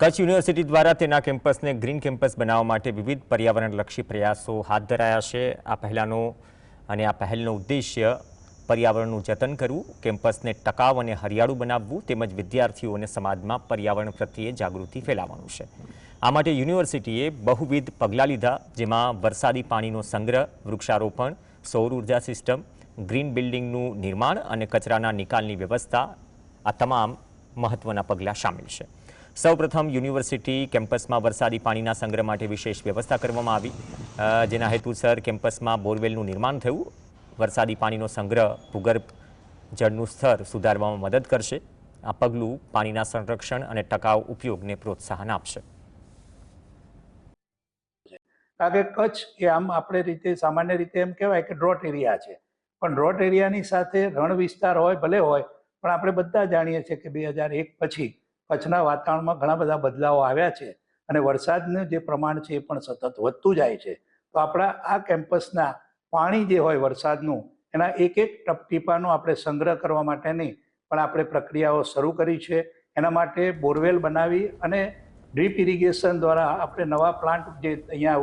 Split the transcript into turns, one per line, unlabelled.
Kutch university દ્વારા તેના કેમ્પસને green campus બનાવવા માટે વિવિધ પર્યાવરણલક્ષી પ્રયાસો હાથ ધરાયા છે. આ પહેલાંનો અને આ પહેલનો ઉદ્દેશ્ય પર્યાવરણનું જતન કરવું, કેમ્પસને ટકાઉ અને હરિયાળું બનાવવું તેમજ વિદ્યાર્થીઓને સમાજમાં પર્યાવરણ પ્રત્યે જાગૃતિ ફેલાવવાનું છે. આ માટે યુનિવર્સિટીએ બહુવિધ પગલાં લીધા, જેમાં વરસાદી પાણીનો સંગ્રહ, વૃક્ષારોપણ, સૌર ઊર્જા સિસ્ટમ, ગ્રીન બિલ્ડિંગનું નિર્માણ અને કચરાના નિકાલની વ્યવસ્થા, આ તમામ મહત્વના પગલાં સામેલ છે. સૌપ્રથમ યુનિવર્સિટી કેમ્પસમાં વરસાદી પાણીના સંગ્રહ માટે વિશેષ વ્યવસ્થા કરવામાં આવી. જેના હેતુસર કેમ્પસમાં બોરવેલનું નિર્માણ થયું. વરસાદી પાણીનો સંગ્રહ ભૂગર્ભ જળનું સ્તર સુધારવામાં મદદ કરશે. આ પગલું પાણીના સંરક્ષણ અને ટકાઉ ઉપયોગને પ્રોત્સાહન આપશે.
કારણ કે કચ્છ એ આમ આપણે રીતે સામાન્ય રીતે એમ કહેવાય કે ડ્રોટ એરિયા છે. પણ ડ્રોટ એરિયાની સાથે રણ વિસ્તાર હોય, ભલે હોય, પણ આપણે બધા જાણીએ છીએ કે બે હજાર એક પછી કચ્છના વાતાવરણમાં ઘણા બધા બદલાવો આવ્યા છે અને વરસાદનું જે પ્રમાણ છે એ પણ સતત વધતું જાય છે. તો આપણા આ કેમ્પસના પાણી જે હોય વરસાદનું, એના એક એક ટપટીપાનો આપણે સંગ્રહ કરવા માટેની પણ આપણે પ્રક્રિયાઓ શરૂ કરી છે. એના માટે બોરવેલ બનાવી અને ડ્રીપ ઇરિગેશન દ્વારા આપણે નવા પ્લાન્ટ જે અહીંયા